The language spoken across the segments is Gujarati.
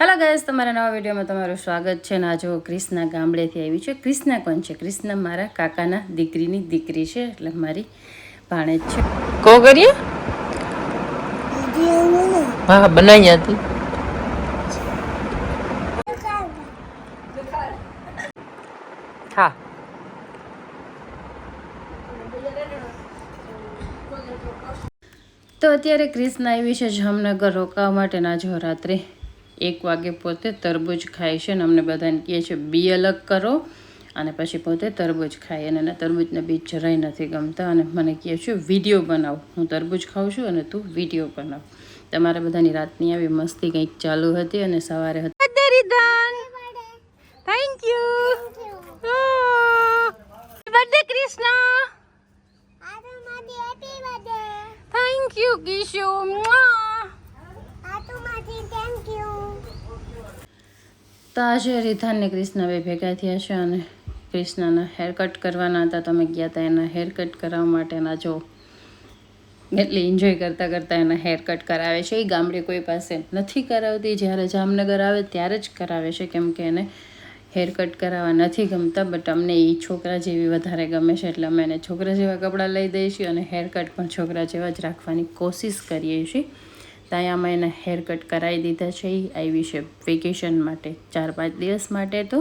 હેલો ગાઈસ તમારા નવા વિડીયોમાં તમારું સ્વાગત છે આ જો ક્રિષ્ના ગામડેથી આવી છે. ક્રિષ્ના કોણ છે? ક્રિષ્ના મારા કાકાના દીકરીની દીકરી છે એટલે મારી ભાણેજ છે. કો કરીએ? હા બનાવી હતી હા. તો અત્યારે ક્રિષ્ના આવી છે જામનગર રોકાવા માટે ના જો રાત્રે એક વાગે પોતે તરબૂચ ખાય છે અને અમને બધાને કહે છે બી અલગ કરો. અને પછી પોતે તરબૂચ ખાય અને એના તરબૂચના બીજ જરાય નથી ગમતા અને મને કહે છે વીડિયો બનાવ. હું તરબૂચ ખાઉં છું અને તું વીડિયો બનાવ. તમારા બધાની રાતની આવી મસ્તી કંઈક ચાલુ હતી અને સવારે હતી. Thank you birthday Krishna thank you Kishu તો આજે રીધાન ને ક્રિષ્ના બે ભેગા થયા છે અને ક્રિષ્નાના હેર કટ કરવાના હતા તો અમે ગયા હતા એના હેર કટ કરાવવા માટેના, જો એટલે એન્જોય કરતાં કરતાં એના હેર કટ કરાવે છે. એ ગામડે કોઈ પાસે નથી કરાવતી. જ્યારે જામનગર આવે ત્યારે જ કરાવે છે, કેમ કે એને હેર કટ કરાવવા નથી ગમતા. બટ અમને એ છોકરા જેવી વધારે ગમે છે, એટલે અમે એને છોકરા જેવા કપડાં લઈ દઈએ છીએ અને હેર કટ પણ છોકરા જેવા જ રાખવાની કોશિશ કરીએ છીએ. ત્યાં અમે એના હેર કટ કરાવી દીધા છે. એ આવી છે વેકેશન માટે ચાર પાંચ દિવસ માટે તો.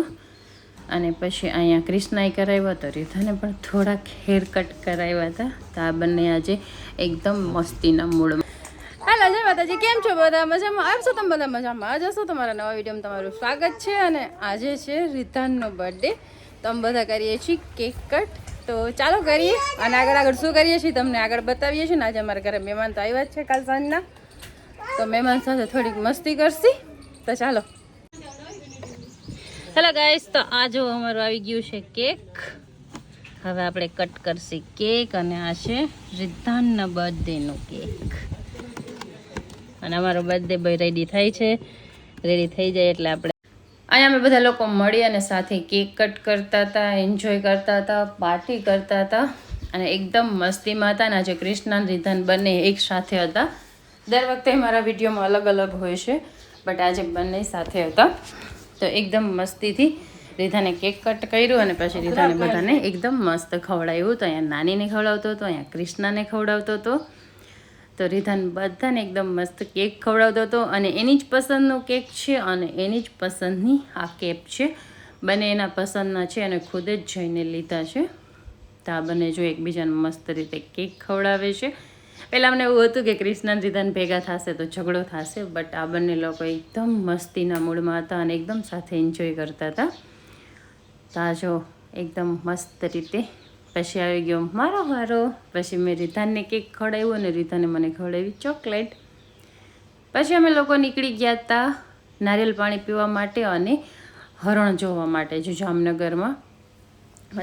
અને પછી અહીંયા ક્રિષ્નાએ કરાવ્યા તો રીધાને પણ થોડાક હેર કટ કરાવ્યા હતા. તો આ બંને આજે એકદમ મસ્તીના મૂડમાં. હાલો, જય માતાજી. કેમ છો બધા? મજામાં? આવશો તમે બધા મજામાં? આ જશો તમારા નવા વિડીયોમાં તમારું સ્વાગત છે અને આજે છે રીધાનનો બર્થડે તો અમે બધા કરીએ છીએ કેક કટ તો ચાલો કરીએ. અને આગળ આગળ શું કરીએ છીએ? તમને આગળ બતાવીએ છીએ. ને આજે અમારા ઘરે મહેમાન તો આવ્યા જ છે કાલ સાંજના. તો મહેમાન સાથે થોડીક મસ્તી કરશી. તો ચાલો. હેલો ગાઈસ તો આ જો અમારું આવી ગયું છે કેક. હવે આપણે કટ કરશી કેક અને આ છે રિદ્ધાનના બર્થડેનું કેક. અને અમારો બર્થડે ભાઈ રેડી થાય છે. રેડી થઈ જાય એટલે આપણે અહીંયા અમે બધા લોકો મળી અને સાથે કેક કટ કરતા હતા એન્જોય કરતા હતા પાર્ટી કરતા હતા. અને એકદમ મસ્તીમાં હતા અને આજે કૃષ્ણ રિધન બંને એક સાથે હતા. દર વખતે મારા વિડીયોમાં અલગ અલગ હોય છે બટ આજે બંને સાથે હતા. તો એકદમ મસ્તીથી રીધાને કેક કટ કર્યું અને પછી રીધાને બધાને એકદમ મસ્ત ખવડાવ્યું તો અહીંયા નાનીને ખવડાવતો હતો અહીંયા કૃષ્ણને ખવડાવતો હતો. તો રીધાને બધાને એકદમ મસ્ત કેક ખવડાવતો હતો અને એની જ પસંદનો કેક છે અને એની જ પસંદની આ કેપ છે. બંને એના પસંદના છે અને ખુદ જ જઈને લીધા છે. તો આ બંને જો એકબીજાને મસ્ત રીતે કેક ખવડાવે છે. પહેલાં અમને એવું હતું કે કૃષ્ણ રીધન ભેગા થશે તો ઝઘડો થશે બટ આ બંને લોકો એકદમ મસ્તીના મૂડમાં હતા અને એકદમ સાથે એન્જોય કરતા હતા. તાજો એકદમ મસ્ત રીતે પછી આવી ગયો મારો વારો. પછી મેં રીધાનને કેક ખવડાવ્યું અને રીધાને મને ખવડાવી ચોકલેટ. પછી અમે લોકો નીકળી ગયા હતા નારિયેલ પાણી પીવા માટે અને હરણ જોવા માટે જો જામનગરમાં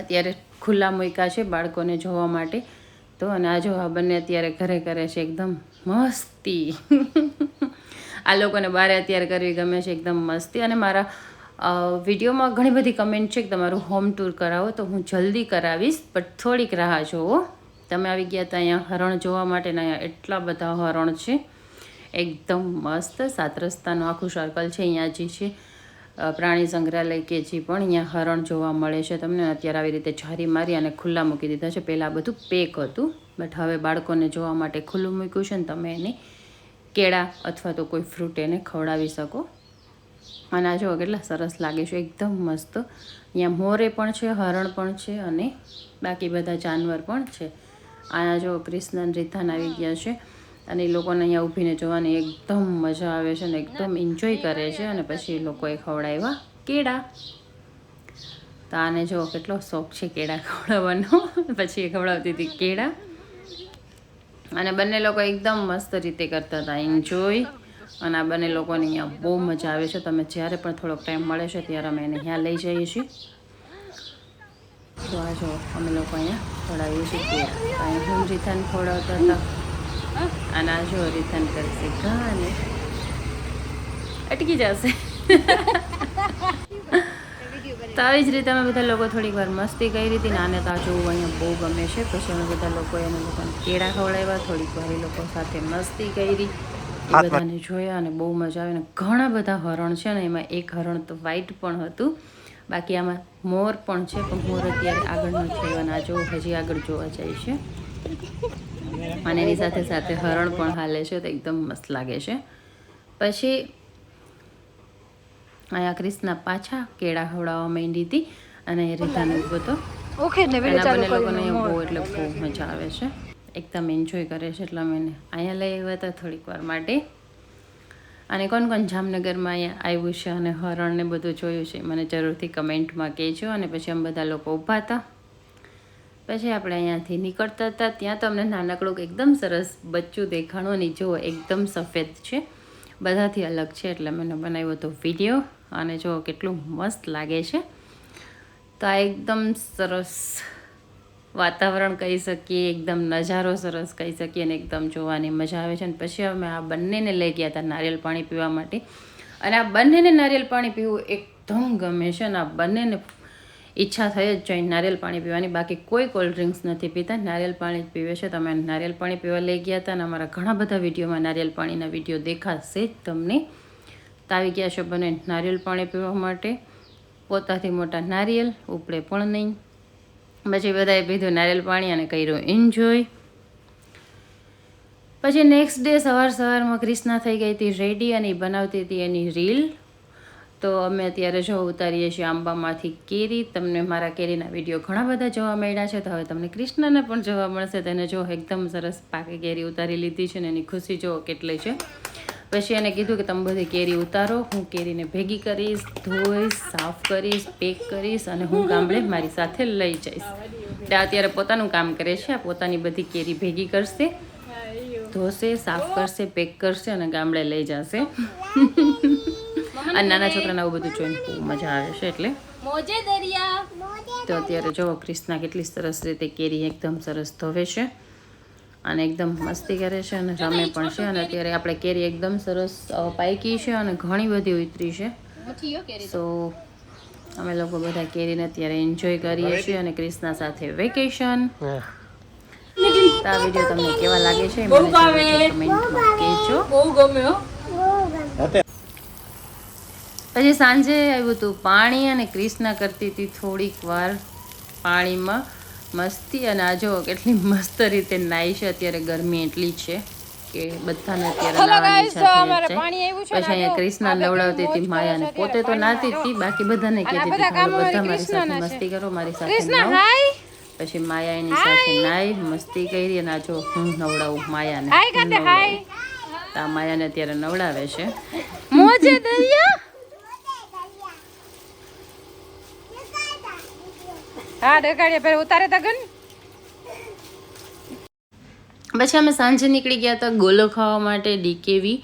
અત્યારે ખુલ્લા મૂક્યા છે બાળકોને જોવા માટે. તો અને આ આ બંને અત્યારે ઘરે કરે છે એકદમ મસ્તી. આ લોકોને બારે અત્યારે કરવી ગમે છે એકદમ મસ્તી. અને મારા વિડીયોમાં ઘણી બધી કમેન્ટ છે કે તમારું હોમ ટૂર કરાવો તો હું જલ્દી કરાવીશ, બટ થોડીક રાહ જોવો તમે આવી ગયા હતા અહીંયા હરણ જોવા માટેના અહીંયા એટલા બધા હરણ છે. એકદમ મસ્ત, સાત રસ્તાનું આખું સર્કલ છે અહીંયા જે છે. પ્રાણી સંગ્રહાલય કે જે પણ અહીંયા હરણ જોવા મળે છે, તમને અત્યારે આવી રીતે જારી મારી અને ખુલ્લા મૂકી દીધા છે. પહેલાં બધું પેક હતું બટ હવે બાળકોને જોવા માટે ખુલ્લું મૂક્યું છે ને તમે એને કેળા અથવા તો કોઈ ફ્રૂટ એને ખવડાવી શકો. અને આ જો કેટલા સરસ લાગે છે, એકદમ મસ્ત. અહીંયા મોરે પણ છે, હરણ પણ છે અને બાકી બધા જાનવર પણ છે. આના જો કૃષ્ણ રીધાન આવી ગયા છે. અને એ લોકોને અહીંયા ઊભીને જોવાની એકદમ મજા આવે છે અને એકદમ એન્જોય કરે છે અને પછી એ લોકોએ ખવડાવ્યા કેળા. તો આને જો કેટલો શોખ છે કેળા ખવડાવવાનો. પછી એ ખવડાવતી હતી કેળા. અને બંને લોકો એકદમ મસ્ત રીતે કરતા હતા એન્જોય અને આ બંને લોકોને અહીંયા બહુ મજા આવે છે. તમે જ્યારે પણ થોડોક ટાઈમ મળે છે ત્યારે અમે એને અહીંયા લઈ જઈએ છીએ. તો આ જો અમે લોકો અહીંયા ખવડાવીએ છીએ કેળા. અહીંયા હું જીથાને ખવડાવતા હતા. અને આ જો કરશે. ઘા અટકી જશે. તો આવી જ રીતે અમે બધા લોકો થોડીક વાર મસ્તી કરી હતી નાને તો આ જોવું અહીંયા બહુ ગમે છે. પછી અમે બધા લોકો એને લોકોને કેળા ખવડાવ્યા. થોડીક વાર એ લોકો સાથે મસ્તી કરી. એ બધાને જોયા અને બહુ મજા આવે. અને ઘણા બધા હરણ છે ને એમાં એક હરણ તો વ્હાઈટ પણ હતું. બાકી આમાં મોર પણ છે પણ મોર અત્યારે આગળ નથી આવ્યા જોવું હજી આગળ જોવા જાય છે. અને એની સાથે સાથે હરણ પણ હાલે છે તો એકદમ મસ્ત લાગે છે. પછી અહીંયા ક્રિષ્ના પાછા કેળા ખવડાવવા માંડી હતી અને એ રીધાને ઊભો હતો. ઓકે ને વેલે ચાલુ લોકોને બહુ એટલે બહુ મજા આવે છે. એકદમ એન્જોય કરે છે એટલે અમે અહીંયા લઈ આવ્યા હતા થોડીક વાર માટે. અને કોણ કોણ જામનગરમાં અહીંયા આવ્યું છે અને હરણ ને બધું જોયું છે મને જરૂરથી કમેન્ટમાં કહેજો. અને પછી અમે બધા લોકો ઊભા હતા. પછી આપણે અહીંયાથી નીકળતા હતા. ત્યાં તમને નાનકડું એકદમ સરસ બચ્ચું દેખાણું અને જુઓ, એકદમ સફેદ છે. બધાથી અલગ છે એટલે મેં બનાવ્યો હતો વીડિયો અને જો કેટલું મસ્ત લાગે છે. તો આ એકદમ સરસ વાતાવરણ કહી શકીએ, એકદમ નજારો સરસ કહી શકીએ અને એકદમ જોવાની મજા આવે છે. અને પછી અમે આ બંનેને લઈ ગયા હતા નારિયેલ પાણી પીવા માટે. અને આ બંનેને નારિયેલ પાણી પીવું એકદમ ગમે છે અને આ બંનેને ઈચ્છા થઈ જ જાય નારિયેલ પાણી પીવાની. બાકી કોઈ કોલ્ડ ડ્રિંક્સ નથી પીતા. નારિયેલ પાણી જ પીવે છે. તમે નારિયેલ પાણી પીવા લઈ ગયા હતા અને અમારા ઘણા બધા વિડીયોમાં નારિયેલ પાણીના વીડિયો દેખાશે જ તમને. તાવી ગયા છો બને નારિયેલ પાણી પીવા માટે. પોતાથી મોટા નારિયેલ, ઉપડે પણ નહીં. પછી બધાએ પીધું નારિયેલ પાણી અને કર્યું એન્જોય પછી નેક્સ્ટ ડે સવાર સવારમાં ક્રિષ્ના થઈ ગઈ હતી રેડી અને એ બનાવતી હતી એની રીલ તો અમે અત્યારે જો ઉતારીએ છીએ આંબામાંથી કેરી. તમને મારા કેરીના વીડિયો ઘણા બધા જોવા મળ્યા છે, તો હવે તમને કૃષ્ણને પણ જોવા મળશે. તેને જો એકદમ સરસ પાકી કેરી ઉતારી લીધી છે ને એની ખુશી જો કેટલી છે. પછી એને કીધું કે તમે બધી કેરી ઉતારો, હું કેરીને ભેગી કરીશ, ધોઈશ, સાફ કરીશ, પેક કરીશ અને હું ગામડે મારી સાથે લઈ જઈશ. એટલે અત્યારે પોતાનું કામ કરે છે, આ પોતાની બધી કેરી ભેગી કરશે. ધોશે, સાફ કરશે, પેક કરશે અને ગામડે લઈ જશે. અને નાના છોકરાને આવું બધું જોઈને બહુ મજા આવે છે એટલે. તો અત્યારે જો ક્રિષ્ના કેટલી સરસ રીતે કેરી એકદમ સરસ ધોવે છે અને એકદમ મસ્તી કરે છે અને રમે પણ છે અને અત્યારે આપણે કેરી એકદમ સરસ પાકી છે અને ઘણી બધી ઉતરી છે. સો અમે લોકો બધા કેરીને અત્યારે એન્જોય કરીએ છીએ અને ક્રિષ્ના સાથે વેકેશન તો આ વીડિયો તમને કેવા લાગે છે મને કમેન્ટમાં કહેજો. બહુ ગમ્યો પછી સાંજે આવ્યું હતું પાણી અને ક્રિષ્ના કરતી હતી થોડીક વાર પાણીમાં મસ્તી અને આ જો કેટલી મસ્ત રીતે નાઈ છે. અત્યારે ગરમી એટલી છે કે બધાને અત્યારે. પછી અહીંયા ક્રિષ્ના નવડાવતી હતી માયાને. પોતે તો નાતી હતી બાકી બધાને કહેતી હતી બધા મારી સાથે મસ્તી કરો મારી સાથે પછી માયા એની સાથે નાઈ મસ્તી કરી અને આ જો હું નવડાવું માયાને. આ માયાને અત્યારે નવડાવે છે. મોજે દરિયા! હા, ડગાડીએ પેલા ઉતારે તગન પછી અમે સાંજે નીકળી ગયા હતા ગોલો ખાવા માટે ડીકેવી.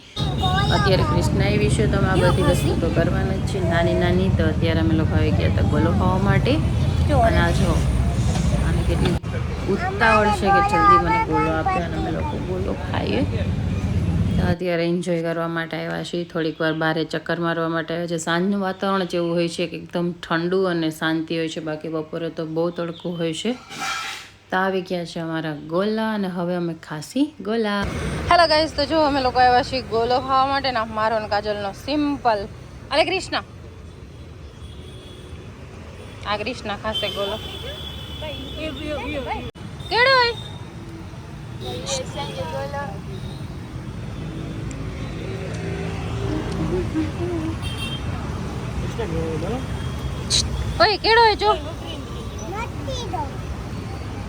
અત્યારે કૃષ્ણ આવી છે, તો અમે આ બધી વસ્તુ તો કરવાના જ છે નાની નાની, તો અત્યારે અમે લોકો આવી ગયા હતા ગોલો ખાવા માટે. અને આ જો, આને કેટલી ઉતાવળ છે કે જલ્દી મને ગોલો આપે અને અમે લોકો ગોલો ખાઈએ. તો અત્યારે એન્જોય કરવા માટે આવ્યા છીએ. થોડીક વાર બહારે ચક્કર મારવા માટે આવ્યા છે. સાંજનું વાતાવરણ જ એવું હોય છે કે એકદમ ઠંડુ અને શાંતિ હોય છે. બાકી બપોરે તો બહુ તડકું હોય છે. તો આવી ગયા છે અમારા ગોલા અને હવે અમે ખાસી ગોલા. હેલો ગાઈસ તો જો અમે લોકો આવ્યા છીએ ગોલો ખાવા માટે ના મારો કાજલનો સિમ્પલ અરે કૃષ્ણ. આ કૃષ્ણ ખાશે ગોલો. કેડો હોય? ઓય કેડો હે જો.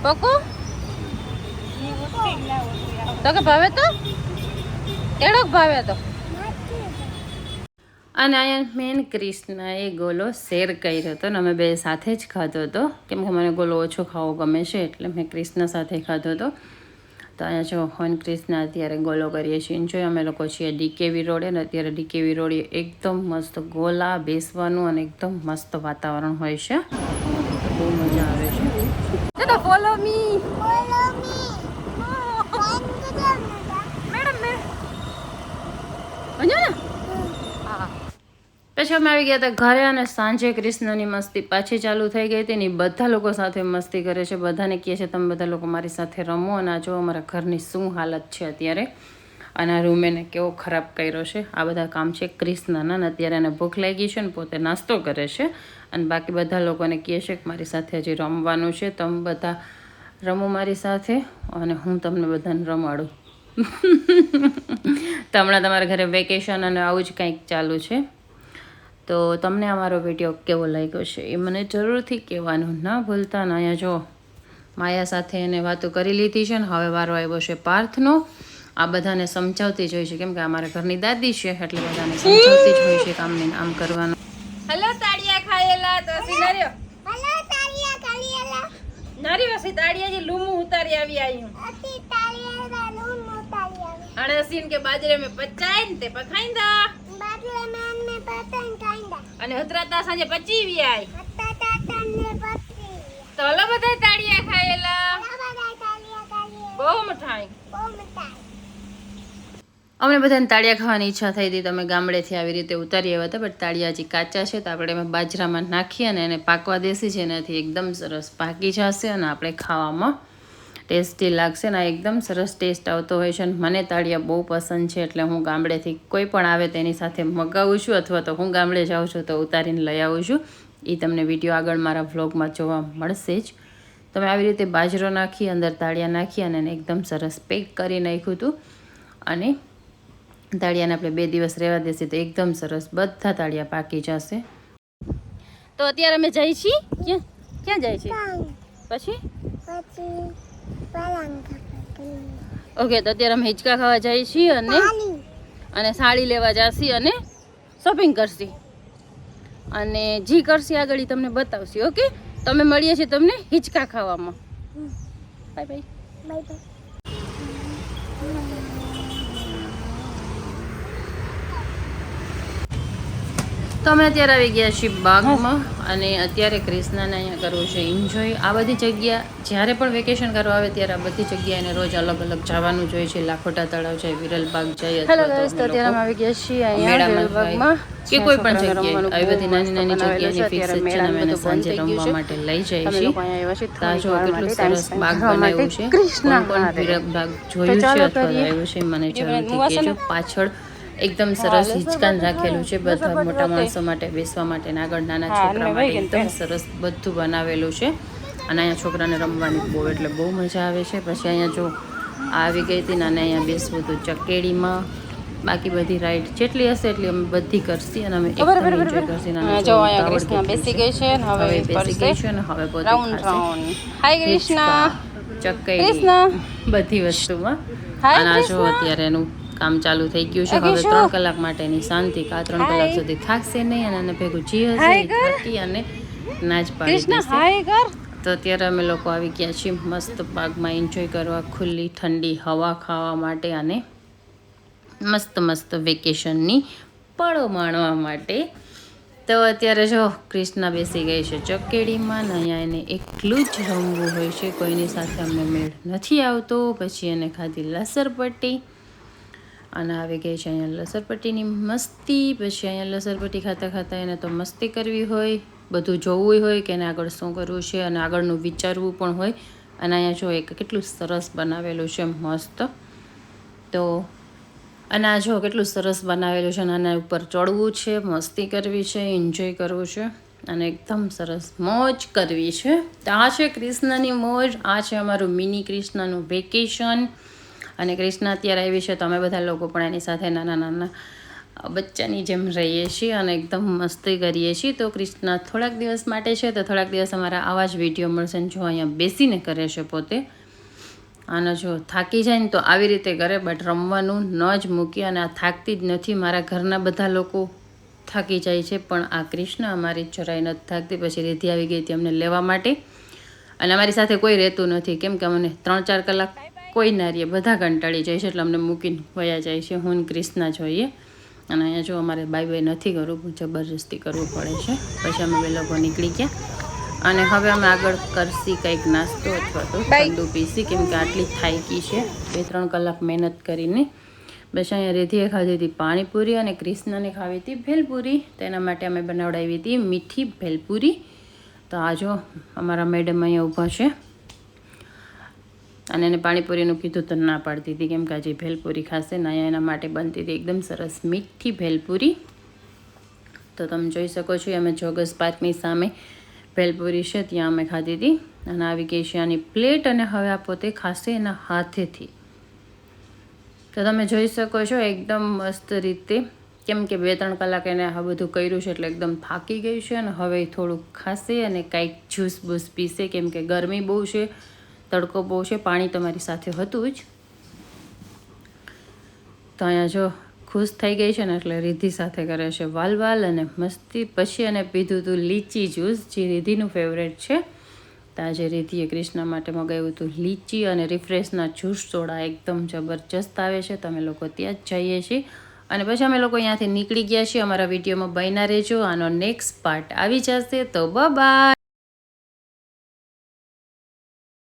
પકો. તો કે ભાવે તો? કેડો ભાવે તો? અને અહીંયા મેન ક્રિષ્નાએ ગોલો શેર કર્યો હતો ને અમે બે સાથે જ ખાધો હતો. કેમ કે મને ગોલો ઓછો ખાવો ગમે છે એટલે મેં ક્રિષ્ના સાથે ખાધો હતો. તો અહીંયા જો હોન કૃષ્ણ અત્યારે ગોલો કરીએ છીએ એન્જોય અમે લોકો છીએ ડીકેવી રોડે ને અત્યારે ડીકેવી રોડે એકદમ મસ્ત ગોલા બેસવાનું અને એકદમ મસ્ત વાતાવરણ હોય છે. બહુ મજા આવે છે. તો ફોલો મી મેડમ મેડમ. પછી અમે આવી ગયા હતા ઘરે અને સાંજે કૃષ્ણની મસ્તી પાછી ચાલુ થઈ ગઈ હતી ને બધા લોકો સાથે મસ્તી કરે છે. બધાને કહે છે, તમે બધા લોકો મારી સાથે રમો અને આ જો અમારા ઘરની શું હાલત છે અત્યારે? અને આ રૂમ કેવો ખરાબ કર્યો છે. આ બધા કામ છે ક્રિષ્નાના અને અત્યારે એને ભૂખ લાગી છે ને પોતે નાસ્તો કરે છે. અને બાકી બધા લોકોને કહે છે કે, મારી સાથે હજી રમવાનું છે. તમે બધા રમો મારી સાથે અને હું તમને બધાને રમાડું. તો હમણાં તમારા ઘરે વેકેશન અને આવું જ કંઈક ચાલુ છે. તો તમને અમારો વીડિયો કેવો લાગ્યો છે એ મને જરૂરથી કહેવાનું ના ભૂલતા ને અહીંયા જો માયા સાથે એને વાતો કરી લીધી છે ને હવે વારો આવ્યો છે પાર્થનો. આ બધાને સમજાવતી જ હોય છે. કેમ કે અમારા ઘરની દાદી છે એટલે બધાને સમજાવતી જ હોય છે કે આમને આમ કરવાનું. હલો તાળિયા ખાયેલા તો સિનારીઓ નારી વસી તાળિયા જે લૂમું ઉતારી આવી આયું. અને સીન કે બાજરે મે પચાય ને તે પખાઈંદા અને હતરાતા સાંજે પચી વ્યાય. તો હલો બધા તાળિયા ખાયેલા. બહુ મઠાઈ. અમને બધાને તાળિયા ખાવાની ઈચ્છા થઈ હતી તમે ગામડેથી આવી રીતે ઉતારી આવ્યા હતા બટ તાળિયા હજી કાચા છે તો આપણે એમાં બાજરામાં નાખીએ અને એને પાકવા દેસી છે એનાથી એકદમ સરસ પાકી જશે અને આપણે ખાવામાં ટેસ્ટી લાગશે ને એકદમ સરસ ટેસ્ટ આવતો હોય છે અને મને તાળિયા બહુ પસંદ છે એટલે હું ગામડેથી કોઈ પણ આવે તેની સાથે મગાવું છું અથવા તો હું ગામડે જાઉં છું તો ઉતારીને લઈ આવું છું. એ તમને વીડિયો આગળ મારા વ્લોગમાં જોવા મળશે જ. તમે આવી રીતે બાજરો નાખી અંદર તાળિયા નાખી અને એકદમ સરસ પેક કરી નાખ્યું હતું અને તાળિયાને આપણે બે દિવસ રહેવા દેશે તો એકદમ સરસ બધા તાળિયા પાકી જશે. તો અત્યારે અમે જઈ છીએ. ક્યાં? ક્યાં જાય છે પછી? ઓકે તો અત્યારે અમે હિંચકા ખાવા જઈએ છીએ અને અને સાડી લેવા જશી અને શોપિંગ કરશી. અને જી કરશી આગળ તમને બતાવશી ઓકે? તમે મળીએ છીએ તમને હિંચકા ખાવામાં. બાય બાય બાય તો અમે અત્યારે આવી ગયા છીએ બાગમાં અને અત્યારે ક્રિષ્નાને અહીંયા કરવું છે એન્જોય આ બધી જગ્યા જ્યારે પણ વેકેશન કરવા આવે ત્યારે આ બધી જગ્યાએ એને રોજ અલગ અલગ જવાનું જોઈએ છે. લાખોટા તળાવ જાય વિરલ બાગ જાય હેલો ગાઈસ તો તો અત્યારે અમે આવી ગયા છીએ અહીંયા વેલબાગમાં કે કોઈ પણ જગ્યાએ. આવી બધી નાની નાની જગ્યાએ. ફિક્સ છે. અમે એને સાંજે રમવા માટે લઈ જાય છે તાજો કેટલું સરસ બાગ બનાવ્યું. છે. કૃષ્ણ કોણ વિરલ બાગ જોયું છે અથવા આવ્યું છે મને જરૂરથી કહેજો. પાછળ એકદમ સરસ હિંચકાન રાખેલું છે બધા મોટા માણસો માટે બેસવા માટે આગળ નાના છોકરા માટે એકદમ સરસ બધું બનાવેલું છે. અને અહીંયા છોકરાને રમવાની બહુ એટલે બહુ મજા આવે છે. પછી અહીંયા જો આવી ગઈ હતી અને અહીંયા બેસવું હતું ચકેડીમાં. બાકી બધી રાઈડ જેટલી હશે એટલી અમે બધી કરશી અને અમે એકદમ એન્જોય કરશી અને જો અહીંયા કૃષ્ણ બેસી ગઈ છે અને હવે બેસી ગઈ છે અને હવે પોતે રાઉન્ડ રાઉન્ડ હાય કૃષ્ણ. ચકઈ કૃષ્ણ. બધી વસ્તુમાં. હાય અને જો અત્યારે એનું કામ ચાલુ થઈ ગયું છે. હવે ત્રણ કલાક માટેની શાંતિ કા ત્રણ કલાક સુધી થાકશે નહીં અને આને ભેગું જી હશે થાકી અને નાચ પાડી તો અત્યારે અમે લોકો આવી ગયા છીએ મસ્ત બાગમાં એન્જોય કરવા ખુલ્લી ઠંડી હવા ખાવા માટે અને મસ્ત મસ્ત વેકેશનની પળો માણવા માટે. તો અત્યારે જો ક્રિષ્ના બેસી ગઈ છે ચકેડીમાં અહીંયા એને એકલું જ રમવું હોય છે. કોઈની સાથે અમને મેળ નથી આવતો. પછી એને ખાધી લસરપટ્ટી. અને આવી ગઈ છે અહીંયા લસરપટ્ટીની મસ્તી. પછી અહીંયા લસરપટ્ટી ખાતા ખાતા એને તો મસ્તી કરવી હોય, બધું જોવું હોય કે એને આગળ શું કરવું છે અને આગળનું વિચારવું પણ હોય. અને અહીંયા જો એક કેટલું સરસ બનાવેલું છે, મસ્ત. તો અને આ જો કેટલું સરસ બનાવેલું છે અને આના ઉપર ચડવું છે, મસ્તી કરવી છે એન્જોય કરવું છે. અને એકદમ સરસ મોજ કરવી છે. તો આ છે કૃષ્ણની મોજ, આ છે અમારું મિની કૃષ્ણનું વેકેશન અને કૃષ્ણ અત્યારે આવી છે તો અમે બધા લોકો પણ એની સાથે નાના નાના બચ્ચાની જેમ રહીએ છીએ અને એકદમ મસ્તી કરીએ છીએ. તો કૃષ્ણ થોડાક દિવસ માટે છે તો થોડાક દિવસ અમારા આવા જ વીડિયો મળશે જો અહીંયા બેસીને કરે છે પોતે. અને જો થાકી જાય ને તો આવી રીતે કરે, બટ રમવાનું ન જ મૂકી અને આ થાકતી જ નથી. મારા ઘરના બધા લોકો થાકી જાય છે, પણ આ કૃષ્ણ અમારી જરાય નથી થાકતી. પછી રેધી આવી ગઈ હતી અમને લેવા માટે. અને અમારી સાથે કોઈ રહેતું નથી. કેમ કે અમને ત્રણ ચાર કલાક કોઈ ના રહીએ બધા કંટાળી જાય છે એટલે અમને મૂકીને વયા જાય છે. હું ક્રિષ્ના જોઈએ. અને અહીંયા જો અમારે બાય બાય નથી કરવું જબરજસ્તી કરવું પડે છે. પછી અમે બે લોકો નીકળી ગયા. અને હવે અમે આગળ કરશી કંઈક નાસ્તો અથવા તો. ઠંડુ પીસી કેમ કે આટલી થાયકી છે. બે ત્રણ કલાક મહેનત કરીને. બસ અહીંયા રેધીએ ખાધી હતી પાણીપુરી અને ક્રિષ્નાને ખાવી હતી ભેલપુરી. તેના માટે અમે બનાવડાવી હતી મીઠી ભેલપુરી. તો આ જો અમારા મેડમ અહીંયા ઊભા છે. અને એને પાણીપુરીનું કીધું તો ના પાડતી હતી. કેમ કે આજે ભેલપુરી ખાશે ને અહીંયા એના માટે બનતી હતી એકદમ સરસ મીઠી ભેલપુરી. તો તમે જોઈ શકો છો અમે જોગસ પાર્કની સામે ભેલપુરી છે, ત્યાં અમે ખાધી હતી. અને આવી ગઈ છે આની પ્લેટ અને હવે આ પોતે ખાશે એના હાથેથી. તો તમે જોઈ શકો છો, એકદમ મસ્ત રીતે, કેમ કે બે ત્રણ કલાક એને આ બધું કર્યું છે એટલે એકદમ થાકી ગયું છે અને હવે થોડુંક ખાશે અને કાંઈક જ્યુસ બૂસ પીશે. કેમ કે ગરમી બહુ છે તડકો બહુ છે, પાણી તમારી સાથે હતું જ. તો અહીંયા જો ખુશ થઈ ગઈ છે ને, એટલે રિધિ સાથે કરે છે વાલ વાલ અને મસ્તી. પછી અને પીધું હતું લીચી જ્યુસ, જે રિધિનું ફેવરેટ છે. તો આજે રિધિએ કૃષ્ણ માટે મગાવ્યું હતું લીચી અને રિફ્રેશના જ્યુસ સોડા એકદમ જબરજસ્ત આવે છે. તમે લોકો ત્યાં જ જઈએ છીએ. અને પછી અમે લોકો અહીંયાથી નીકળી ગયા છીએ. અમારા વિડીયોમાં બન્યા રહેજો. આનો નેક્સ્ટ પાર્ટ આવી જશે. તો બાય